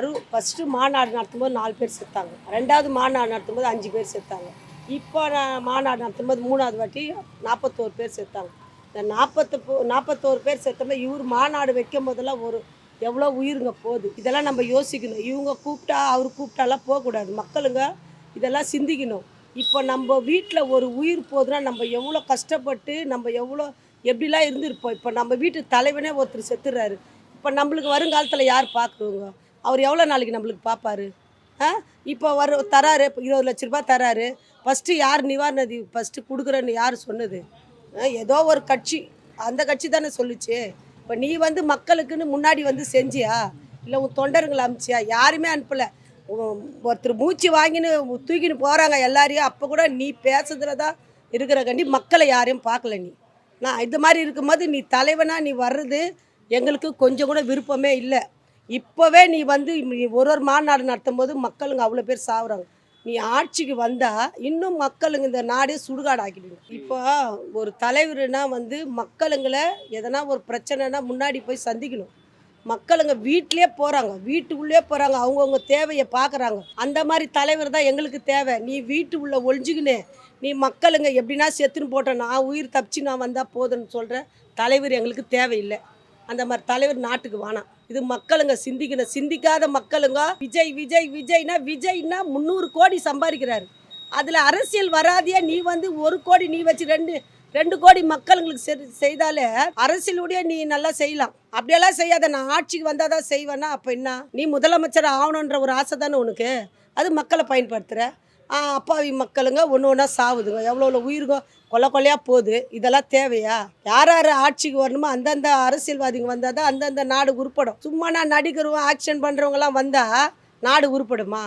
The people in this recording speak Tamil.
வரும் ஃபஸ்ட்டு மாநாடு நடத்தும்போது நாலு பேர் செத்தாங்க. ரெண்டாவது மாநாடு நடத்தும்போது அஞ்சு பேர் செத்தாங்க. இப்போ நான் மாநாடு நடத்தும்போது மூணாவது வாட்டி நாற்பத்தோரு பேர் செத்தாங்க. இந்த நாற்பத்து நாற்பத்தோரு பேர் செத்தோம்னா இவர் மாநாடு வைக்கும் போதெல்லாம் ஒரு எவ்வளோ உயிருங்க போகுது. இதெல்லாம் நம்ம யோசிக்கணும். இவங்க கூப்பிட்டா அவர் கூப்பிட்டாலாம் போகக்கூடாது. மக்களுங்க இதெல்லாம் சிந்திக்கணும். இப்போ நம்ம வீட்டில் ஒரு உயிர் போகுதுன்னா நம்ம எவ்வளோ கஷ்டப்பட்டு நம்ம எவ்வளோ எப்படிலாம் இருந்திருப்போம். இப்போ நம்ம வீட்டு தலைவனே ஒருத்தர் செத்துடுறாரு இப்போ நம்மளுக்கு வருங்காலத்தில் யார் பார்க்குறவங்க? அவர் எவ்வளோ நாளைக்கு நம்மளுக்கு பார்ப்பாரு ஆ? இப்போ வர தராரு இப்போ இருபது லட்ச ரூபா தராரு. ஃபஸ்ட்டு யார் நிவாரண நிதி ஃபஸ்ட்டு கொடுக்குறேன்னு யார் சொன்னது? ஆ, ஏதோ ஒரு கட்சி. அந்த கட்சி தானே சொல்லுச்சு. இப்போ நீ வந்து மக்களுக்குன்னு முன்னாடி வந்து செஞ்சியா? இல்லை உன் தொண்டருங்களை அனுப்பிச்சியா யாருமே அனுப்பலை. ஒருத்தர் மூச்சு வாங்கின்னு தூக்கின்னு போகிறாங்க எல்லாரையும். அப்போ கூட நீ பேசுறதுல தான் இருக்கிற கண்டி மக்களை யாரையும் பார்க்கல நீ. நான் இது மாதிரி இருக்கும்போது நீ தலைவனா நீ வர்றது எங்களுக்கு கொஞ்சம் கூட விருப்பமே இல்லை. இப்போவே நீ வந்து ஒரு ஒரு மாநாடு நடத்தும் போது மக்களுங்க அவ்வளோ பேர் சாகுறாங்க நீ ஆட்சிக்கு வந்தால் இன்னும் மக்களுங்க இந்த நாடே சுடுகாடு ஆக்கிடுங்க இப்போ ஒரு தலைவர்னா வந்து மக்களுங்களை எதனா ஒரு பிரச்சனைனா முன்னாடி போய் சந்திக்கணும். மக்களுங்க வீட்டிலே போகிறாங்க வீட்டுக்குள்ளே போகிறாங்க அவங்கவுங்க தேவையை பார்க்குறாங்க அந்த மாதிரி தலைவர் தான் எங்களுக்கு தேவை. நீ வீட்டு உள்ளே ஒழிஞ்சுக்கினே நீ மக்களுங்க எப்படின்னா செத்துன்னு போட்டேன் நான் உயிர் தப்பிச்சு நான் வந்தால் போதுன்னு சொல்கிற தலைவர் எங்களுக்கு தேவையில்லை. அந்த மாதிரி தலைவர் நாட்டுக்கு வேணாம் இது மக்களுங்க சிந்திக்கணும். சிந்திக்காத மக்களுங்க விஜய் விஜய் விஜய்னா விஜய்னா முந்நூறு கோடி சம்பாதிக்கிறாரு. அதில் அரசியல் வராதியா நீ வந்து ஒரு கோடி நீ வச்சு ரெண்டு ரெண்டு கோடி மக்களுங்களுக்கு செ- செய்தாலே அரசியலுடைய நீ நல்லா செய்யலாம். அப்படியெல்லாம் செய்யாத நான் ஆட்சிக்கு வந்தால் தான் செய்வேன்னா அப்போ என்ன? நீ முதலமைச்சர் ஆகணுன்ற ஒரு ஆசை தானே உனக்கு? அது மக்களை பயன்படுத்துகிற அப்பாவி மக்களுங்க ஒன்று ஒன்றா சாவுதுங்க. எவ்வளோ எவ்வளோ உயிருங்க கொலை கொலையாக போகுது. இதெல்லாம் தேவையா? யார் யார் ஆட்சிக்கு வரணுமோ அந்தந்த அரசியல்வாதிங்க வந்தால் தான் அந்தந்த நாடு உருப்படும். சும்மா நான் நடிகரும் ஆக்ஷன் பண்ணுறவங்கலாம் வந்தால் நாடு உருப்படுமா?